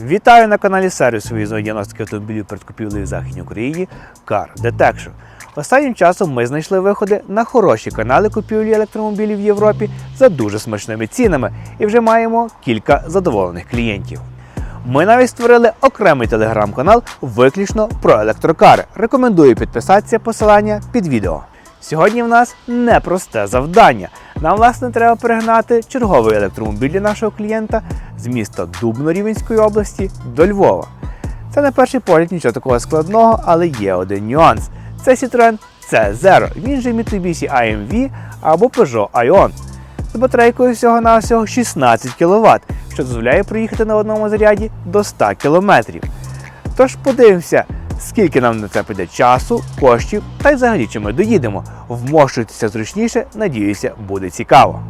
Вітаю на каналі сервісу виїзної діагностики автомобілів перед купівлею в Західній Україні Car Detection. Останнім часом ми знайшли виходи на хороші канали купівлі електромобілів в Європі за дуже смачними цінами і вже маємо кілька задоволених клієнтів. Ми навіть створили окремий телеграм-канал виключно про електрокари. Рекомендую підписатися посилання під відео. Сьогодні в нас непросте завдання. Нам, власне, треба перегнати черговий електромобіль для нашого клієнта з міста Дубно Рівенської області до Львова. Це на перший погляд нічого такого складного, але є один нюанс. Це Citroen C0, він же Mitsubishi AMV або Peugeot Ion. З батарейкою всього-навсього 16 кВт, що дозволяє проїхати на одному заряді до 100 км. Тож подивимося, скільки нам на це піде часу, коштів та й взагалі чи ми доїдемо. Вмощуйтеся зручніше, надіюся, буде цікаво.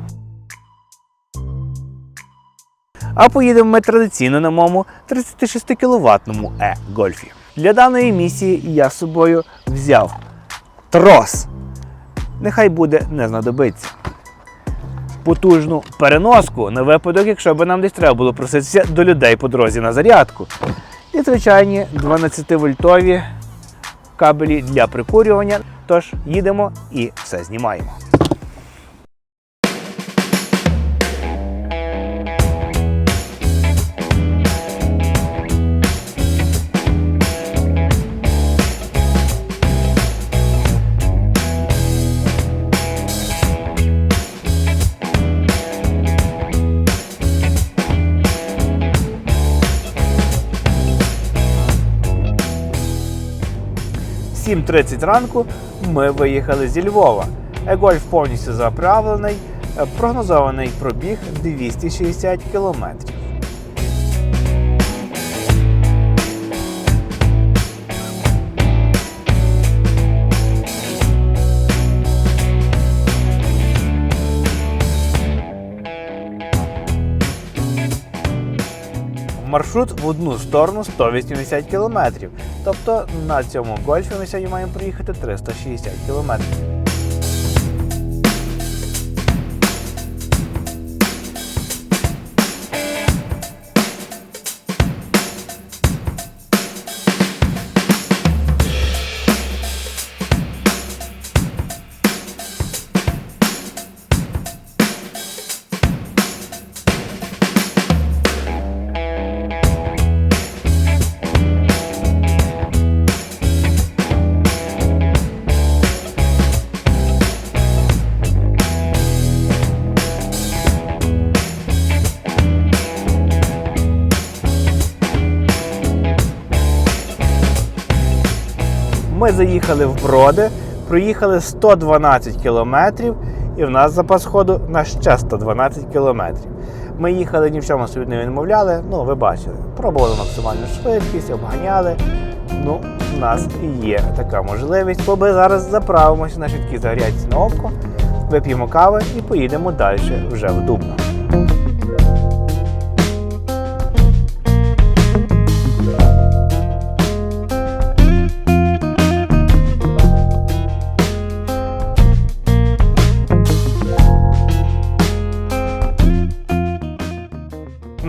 А поїдемо ми традиційно на моєму 36 кВт e-гольфі. Для даної місії я з собою взяв трос. Нехай буде не знадобиться. Потужну переноску на випадок, якщо б нам десь треба було проситися до людей по дорозі на зарядку. І звичайні 12-вольтові кабелі для прикурювання. Тож їдемо і все знімаємо. 7.30 ранку ми виїхали зі Львова. Егольф повністю заправлений, е, прогнозований пробіг 260 кілометрів. Маршрут в одну сторону 180 км. Тобто на цьому гольфі ми сьогодні маємо проїхати 360 км. Ми заїхали в Броди, проїхали 112 кілометрів, і в нас запас ходу на ще 112 кілометрів. Ми їхали ні в чому собі не відмовляли, ну ви бачили, пробували максимальну швидкість, обганяли. Ну, в нас є така можливість, бо ми зараз заправимося на швидкі загряці на око, вип'ємо кави і поїдемо далі вже в Дубно.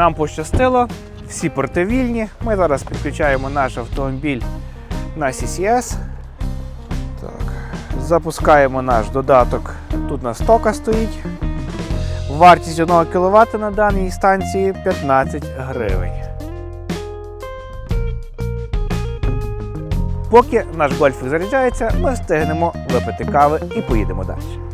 Нам пощастило, всі порти вільні. Ми зараз підключаємо наш автомобіль на CCS. Так. Запускаємо наш додаток. Тут на стока стоїть. Вартість 1 кВт на даній станції 15 гривень. Поки наш гольф заряджається, ми встигнемо випити кави і поїдемо далі.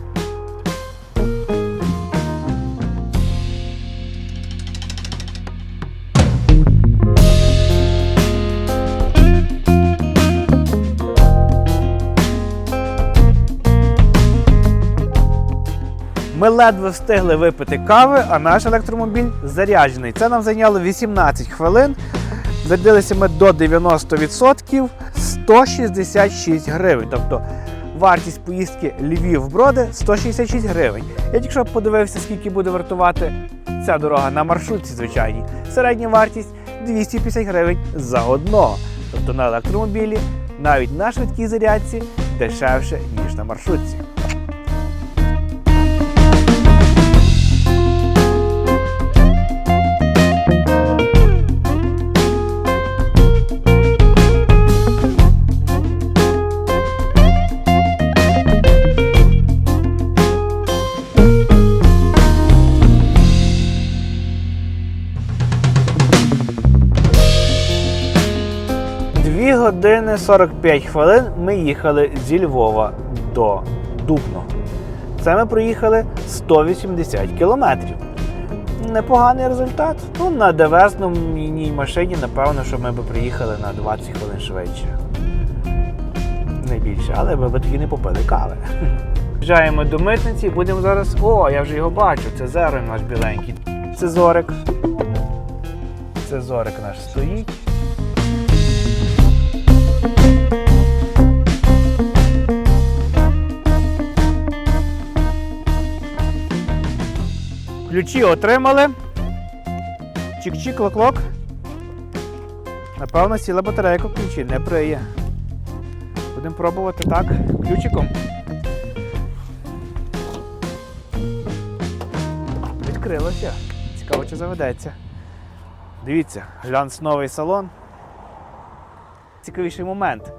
Ми ледве встигли випити кави, а наш електромобіль заряджений. Це нам зайняло 18 хвилин. Зарядилися ми до 90% 166 гривень. Тобто вартість поїздки Львів-Броди 166 гривень. Я тільки що подивився, скільки буде вартувати ця дорога на маршрутці звичайній. Середня вартість 250 гривень за одного. Тобто на електромобілі навіть на швидкій зарядці дешевше, ніж на маршрутці. 45 хвилин ми їхали зі Львова до Дубно. Це ми проїхали 180 кілометрів. Непоганий результат. Ну, на девезній машині, напевно, що ми б приїхали на 20 хвилин швидше. Не більше, але ми б тоді не попили кави. Приїжджаємо до митниці, будемо зараз. О, я вже його бачу, це зеро наш біленький. Це зорик. Це зорик наш стоїть. Ключі отримали. Чик-чик, лок-лок. Напевно, сіла батарейка ключі не приє. Будемо пробувати так, ключиком. Відкрилося. Цікаво, чи заведеться. Дивіться, глянц новий салон. Цікавіший момент.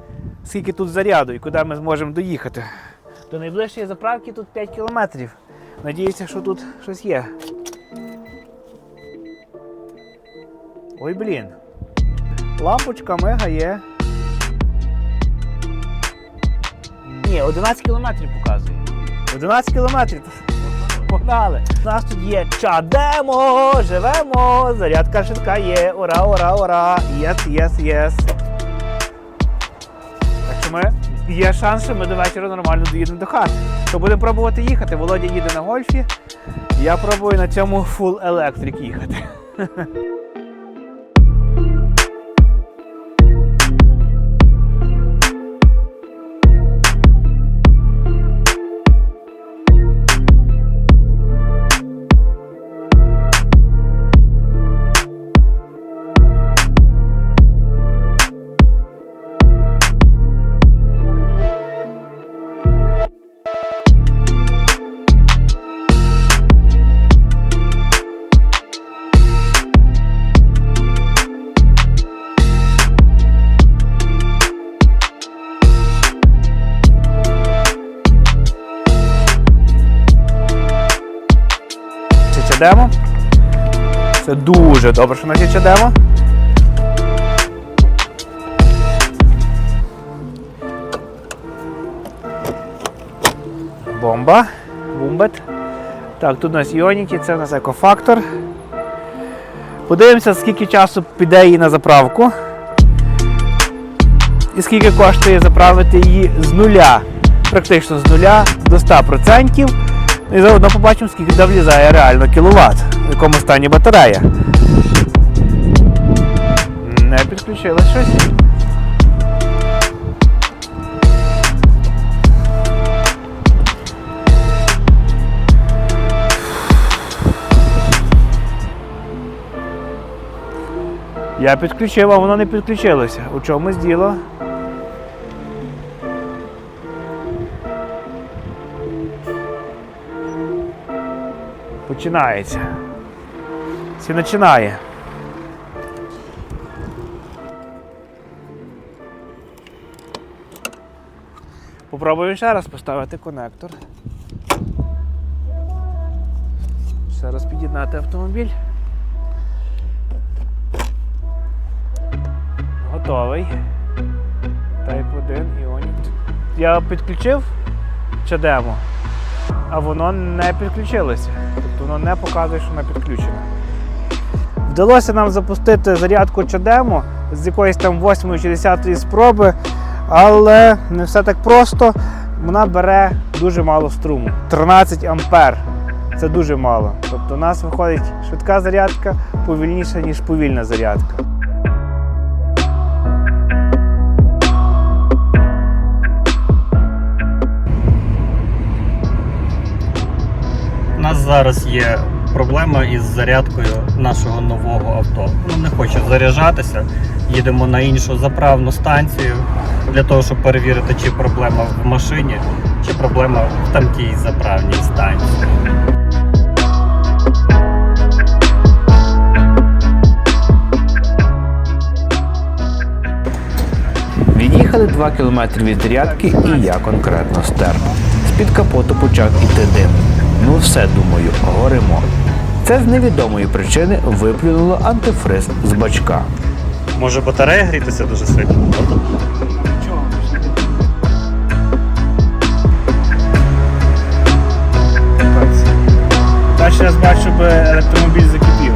Скільки тут заряду і куди ми зможемо доїхати. До найближчої заправки тут 5 кілометрів. Надіюся, що тут щось є. Ой, блін. Лампочка мигає. Ні, 11 кілометрів показує. 11 кілометрів. Погнали! У нас тут є чадемо, живемо, зарядка швидка є. Ура, ура, ура! Єс, єс, єс. Так що ми є шанс, що ми до вечора нормально доїдемо до хати. То будемо пробувати їхати. Володя їде на гольфі. Я пробую на цьому Full Electric їхати. дуже добре, що ми ще чадемо. Бомба. Бумбет. Так, тут у нас Іоніті, це у нас екофактор. Подивимося, скільки часу піде її на заправку. І скільки коштує заправити її з нуля, практично з нуля до 100%. І заодно побачимо, скільки влізає реально кіловат, в якому стані батарея. Не підключилось щось. Я підключив, а воно не підключилося. У чомусь діло. Починається. Все починає. Попробую ще раз поставити конектор. Ще раз під'єднати автомобіль. Готовий. Type 1 Ioniq. Я підключив чадемо, а воно не підключилося. Тобто воно не показує, що вона підключена. Вдалося нам запустити зарядку чадемо з якоїсь там 8 чи 10 спроби, але не все так просто. Вона бере дуже мало струму. 13 ампер. Це дуже мало. Тобто у нас виходить швидка зарядка повільніша, ніж повільна зарядка. У нас зараз є проблема із зарядкою нашого нового авто. Воно не хоче заряджатися. Їдемо на іншу заправну станцію для того, щоб перевірити, чи проблема в машині, чи проблема в тамтій заправній станції. Від'їхали 2 кілометри від зарядки і я конкретно стер. З-під капоту почав іти дим. Ну все, думаю, горимо. Це з невідомої причини виплюнуло антифриз з бачка. Може батарея грітися дуже сильно? Перший раз бачу, щоб електромобіль закипів.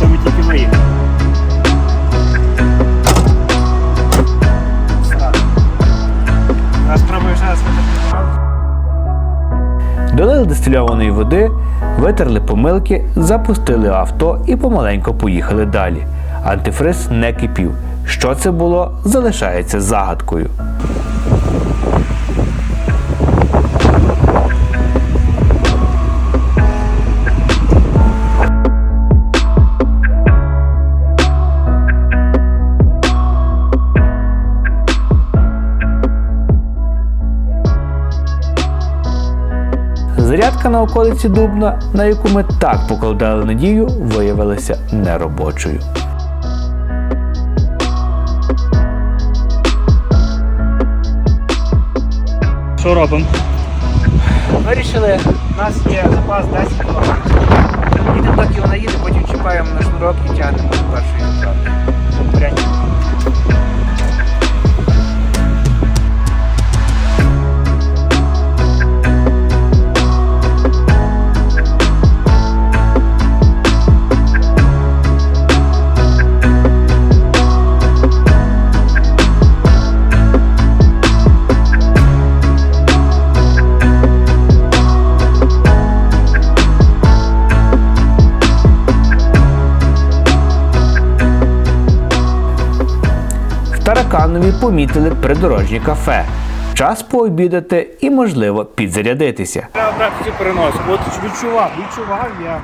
То ми тільки виїхали. Раз спробуєш раз Долили дистильованої води, витерли помилки, запустили авто і помаленько поїхали далі. Антифриз не кипів. Що це було, залишається загадкою. Зарядка на околиці Дубна, на яку ми так покладали надію, виявилася неробочою. Що робимо? Вирішили, у нас є запас 10 км. Їдемо так і вона їде, потім чіпаємо на шнурок і тягнемо до першої помітили придорожні кафе. Час пообідати і, можливо, підзарядитися. Я брати цю перенос. От відчував, відчував я.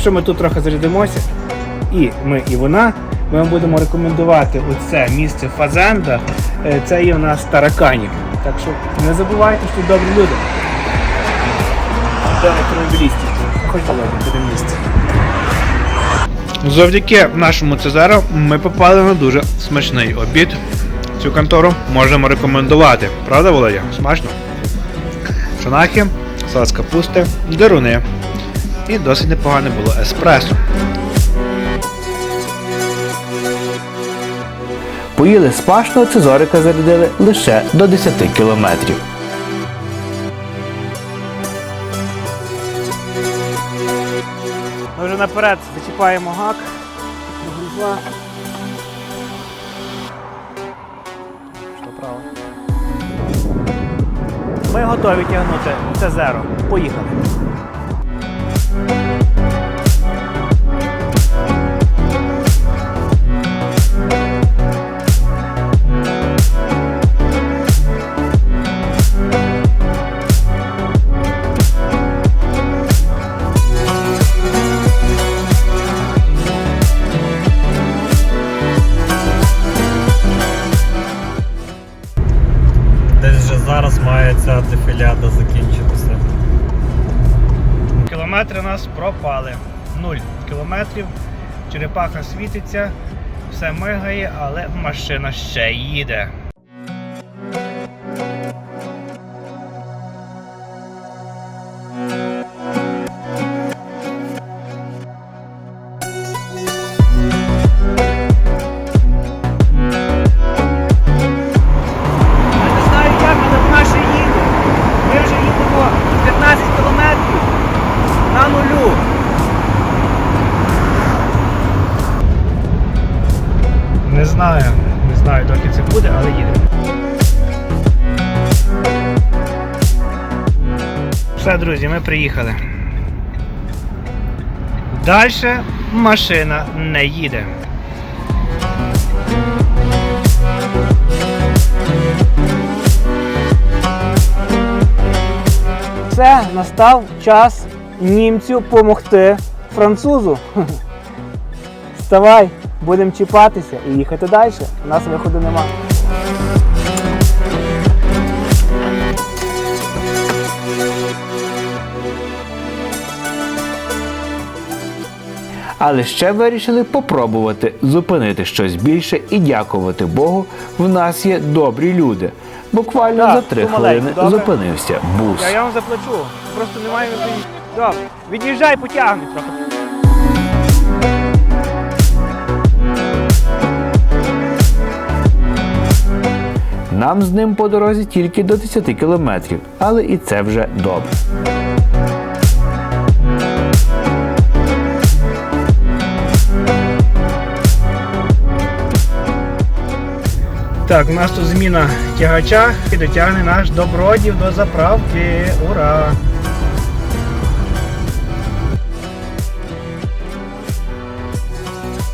Якщо ми тут трохи зарядимося, і ми, і вона, ми вам будемо рекомендувати оце місце Фазенда. Е, Це є у нас тараканів. Так що не забувайте, що добрі люди. До електромобілістів. Хоч буде місце. Завдяки нашому Цезару ми попали на дуже смачний обід. Цю контору можемо рекомендувати. Правда, Володя? Смачно? Шанахи, салат з капусти, деруни. І досить непогане було еспресо. Поїли спашного цезорика зарядили лише до 10 кілометрів. Ми вже наперед зачіпаємо гак. Грузла. Що право? Ми готові тягнути Цезеро. Поїхали. Кілометри у нас пропали. Нуль кілометрів. Черепаха світиться, все мигає, але машина ще їде. Друзі, ми приїхали. Далі машина не їде. Все, настав час німцю помогти французу. Вставай. будемо чіпатися і їхати далі. У нас виходу нема. Але ще вирішили попробувати зупинити щось більше і дякувати Богу. В нас є добрі люди. Буквально Так, за три хвилини добре? зупинився бус. Я, я вам заплачу. Просто немає. Добре. Від'їжджай, потягни трохи. Нам з ним по дорозі тільки до 10 кілометрів, але і це вже добре. Так, у нас тут зміна тягача і дотягне наш добродів до заправки. Ура!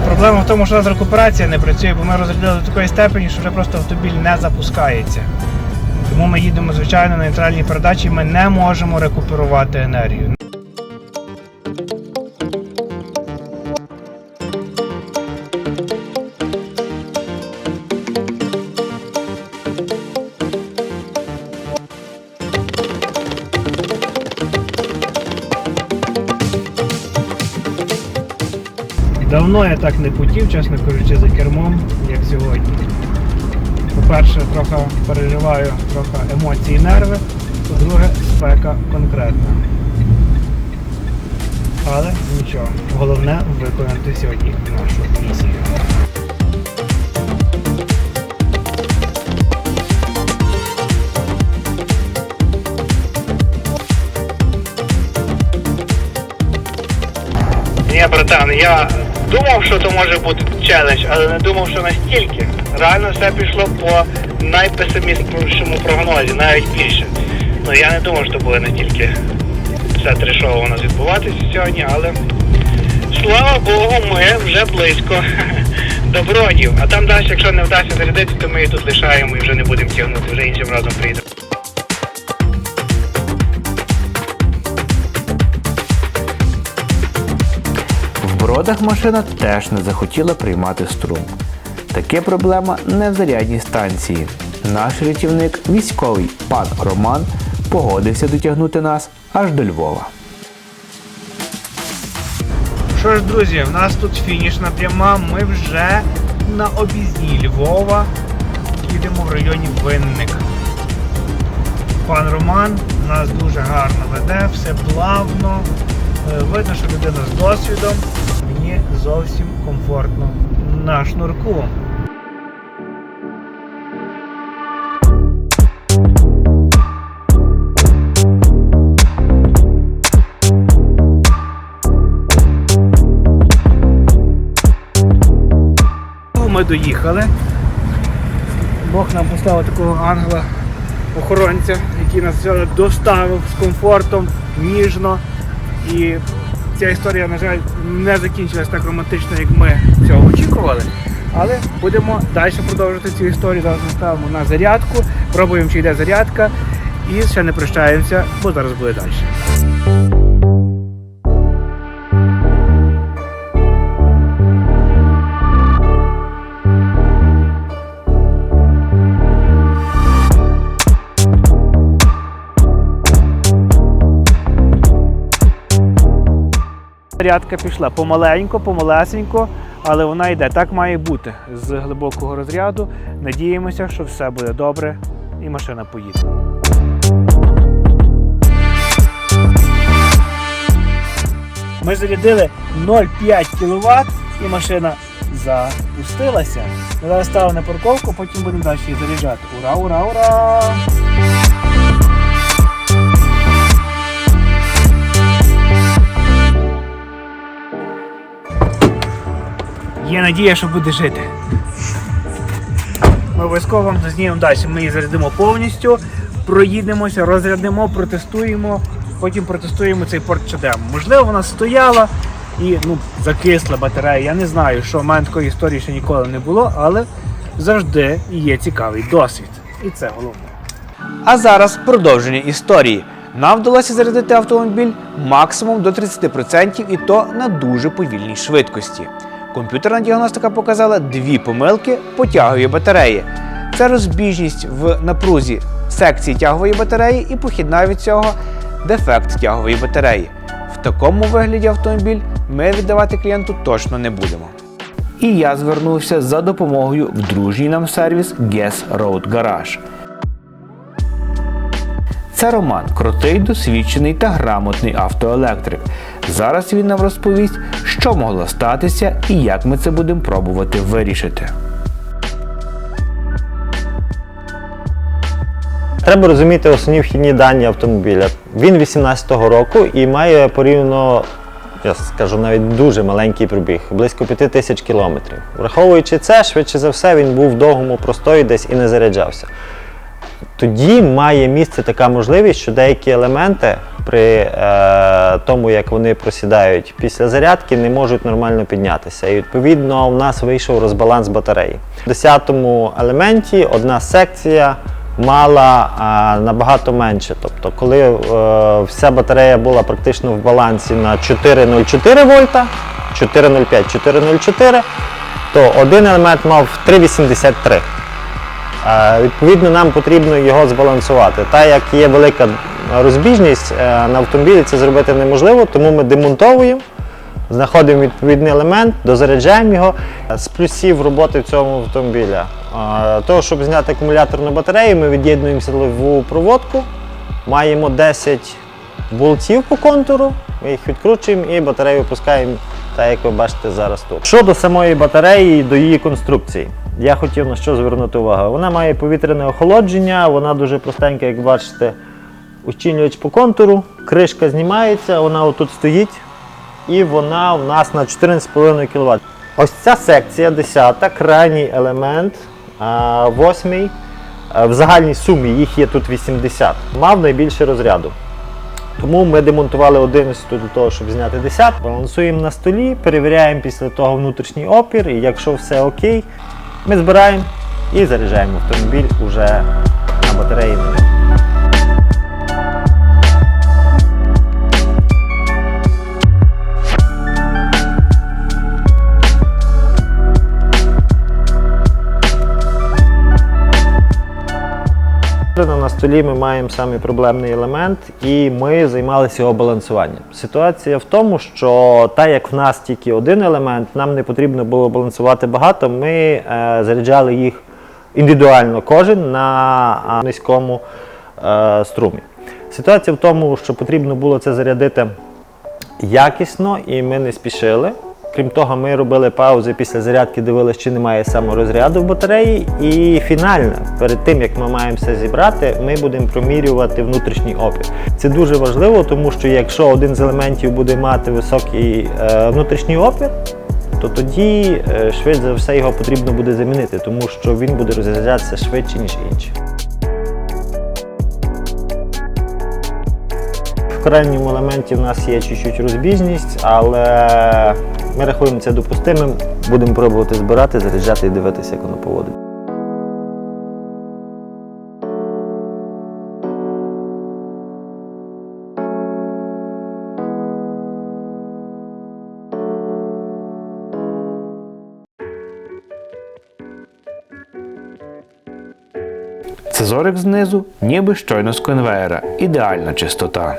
Проблема в тому, що у нас рекуперація не працює, бо ми розрядили до такої степені, що вже просто автомобіль не запускається. Тому ми їдемо, звичайно, на нейтральній передачі, ми не можемо рекуперувати енергію. Давно я так не потів, чесно кажучи, за кермом, як сьогодні. По-перше, трохи переживаю трохи емоції і нерви, по-друге, спека конкретна. Але нічого, головне виконати сьогодні нашу місію. Ні, братан, я думав, що це може бути челендж, але не думав, що настільки. Реально все пішло по найпесимістичному прогнозі, навіть більше. Ну я не думав, що буде настільки все трешово у нас відбуватися сьогодні, але слава Богу, ми вже близько до бродів. А там далі, якщо не вдасться зарядити, то ми її тут лишаємо і вже не будемо тягнути, вже іншим разом приїдемо. В машина теж не захотіла приймати струм. Таке проблема не в зарядній станції. Наш рятівник, військовий пан Роман, погодився дотягнути нас аж до Львова. Що ж, друзі, в нас тут фінішна пряма. Ми вже на об'їзді Львова. Їдемо в районі Винник. Пан Роман нас дуже гарно веде, все плавно. Е, Видно, що людина з досвідом. Мені зовсім комфортно на шнурку. Ми доїхали. Бог нам поставив такого ангела охоронця, який нас доставив з комфортом, ніжно. І ця історія, на жаль, не закінчилась так романтично, як ми цього очікували. Але будемо далі продовжувати цю історію. Зараз ставимо на зарядку, пробуємо, чи йде зарядка. І ще не прощаємося, бо зараз буде далі. Зарядка пішла помаленько, помалесенько, але вона йде. Так має бути з глибокого розряду. Надіємося, що все буде добре і машина поїде. Ми зарядили 0,5 кВт і машина запустилася. Ми зараз ставимо на парковку, потім будемо далі заряджати. Ура, ура, ура! Є надія, що буде жити. Ми обов'язково вам дознімемо далі. Ми її зарядимо повністю, проїдемося, розрядимо, протестуємо, потім протестуємо цей порт чадем. Можливо, вона стояла і ну, закисла батарея. Я не знаю, що в мене такої історії ще ніколи не було, але завжди є цікавий досвід. І це головне. А зараз продовження історії. Нам вдалося зарядити автомобіль максимум до 30% і то на дуже повільній швидкості. Комп'ютерна діагностика показала дві помилки по тяговій батареї. Це розбіжність в напрузі секції тягової батареї і похідна від цього дефект тягової батареї. В такому вигляді автомобіль ми віддавати клієнту точно не будемо. І я звернувся за допомогою в дружній нам сервіс Guess Road Garage. Це Роман, крутий, досвідчений та грамотний автоелектрик. Зараз він нам розповість, що могло статися і як ми це будемо пробувати вирішити. Треба розуміти основні вхідні дані автомобіля. Він 18-го року і має порівняно, я скажу, навіть дуже маленький пробіг, близько 5 тисяч кілометрів. Враховуючи це, швидше за все, він був в довгому простої десь і не заряджався. Тоді має місце така можливість, що деякі елементи при е, тому, як вони просідають після зарядки, не можуть нормально піднятися. І відповідно в нас вийшов розбаланс батареї. В 10-му елементі одна секція мала а, набагато менше. Тобто, коли е, вся батарея була практично в балансі на 4,04 вольта, 4,05, 4,04, то один елемент мав 3,83. Е, Відповідно, нам потрібно його збалансувати. Та як є велика розбіжність, е, на автомобілі це зробити неможливо, тому ми демонтовуємо, знаходимо відповідний елемент, дозаряджаємо його. З плюсів роботи в цьому автомобіля. е, Того, щоб зняти акумуляторну батарею, ми від'єднуємо силову проводку, маємо 10 болтів по контуру, ми їх відкручуємо і батарею випускаємо, так як ви бачите зараз тут. Щодо самої батареї і до її конструкції, я хотів на що звернути увагу. Вона має повітряне охолодження, вона дуже простенька, як бачите, ущільнювач по контуру, кришка знімається, вона отут стоїть, і вона у нас на 14,5 кВт. Ось ця секція 10, крайній елемент, 8. В загальній сумі їх є тут 80. Мав найбільше розряду. Тому ми демонтували 11 для того, щоб зняти 10. Балансуємо на столі, перевіряємо після того внутрішній опір, і якщо все окей, ми збираємо і заряджаємо автомобіль уже на батареї. На столі ми маємо самий проблемний елемент, і ми займалися його балансуванням. Ситуація в тому, що так як в нас тільки один елемент, нам не потрібно було балансувати багато. Ми е, заряджали їх індивідуально, кожен на низькому е, струмі. Ситуація в тому, що потрібно було це зарядити якісно, і ми не спішили. Крім того, ми робили паузи після зарядки, дивилися, чи немає саморозряду в батареї. І фінально, перед тим як ми маємо все зібрати, ми будемо промірювати внутрішній опір. Це дуже важливо, тому що якщо один з елементів буде мати високий е, внутрішній опір, то тоді е, швидше за все його потрібно буде замінити, тому що він буде розряджатися швидше, ніж інші. В крайньому елементі в нас є чуть-чуть розбіжність, але ми рахуємо це допустимим. Будемо пробувати збирати, заряджати і дивитися, як воно поводить. Цезорик знизу, ніби щойно з конвеєра. Ідеальна чистота.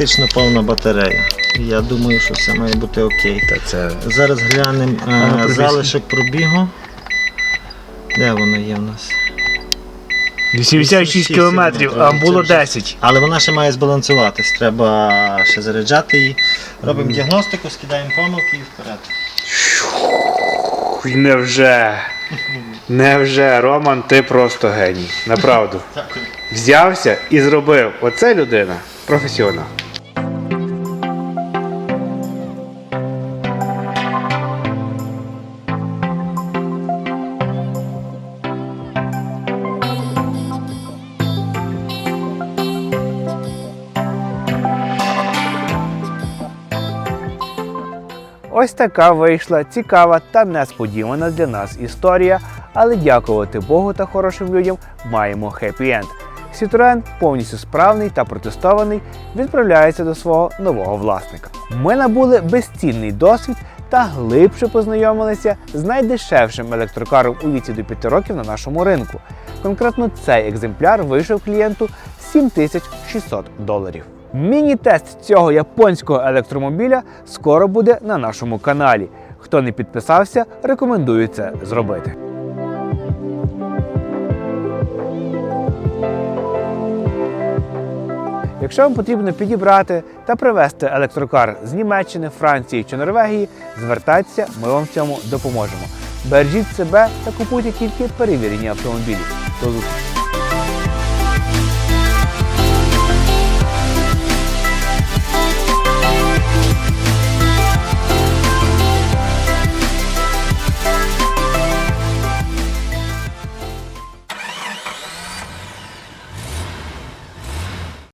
Практично повна батарея. Я думаю, що все має бути окей. Та це Зараз глянемо ну, е, залишок пробігу. Де воно є в нас? 86 кілометрів, а було 10. Але вона ще має збалансуватись. Треба ще заряджати її. Робимо діагностику, скидаємо помилки і вперед. Хуй, Невже? Невже, Роман, ти просто геній. Направду. Взявся і зробив. Оце людина професіонал. Ось така вийшла цікава та несподівана для нас історія, але дякувати Богу та хорошим людям маємо хеппі-енд. Citroen повністю справний та протестований, відправляється до свого нового власника. Ми набули безцінний досвід та глибше познайомилися з найдешевшим електрокаром у віці до 5 років на нашому ринку. Конкретно цей екземпляр вийшов клієнту 7600 доларів. Міні-тест цього японського електромобіля скоро буде на нашому каналі. Хто не підписався, рекомендую це зробити. Якщо вам потрібно підібрати та привезти електрокар з Німеччини, Франції чи Норвегії, звертайтеся, ми вам в цьому допоможемо. Бережіть себе та купуйте тільки перевірені автомобілі. До зустрічі!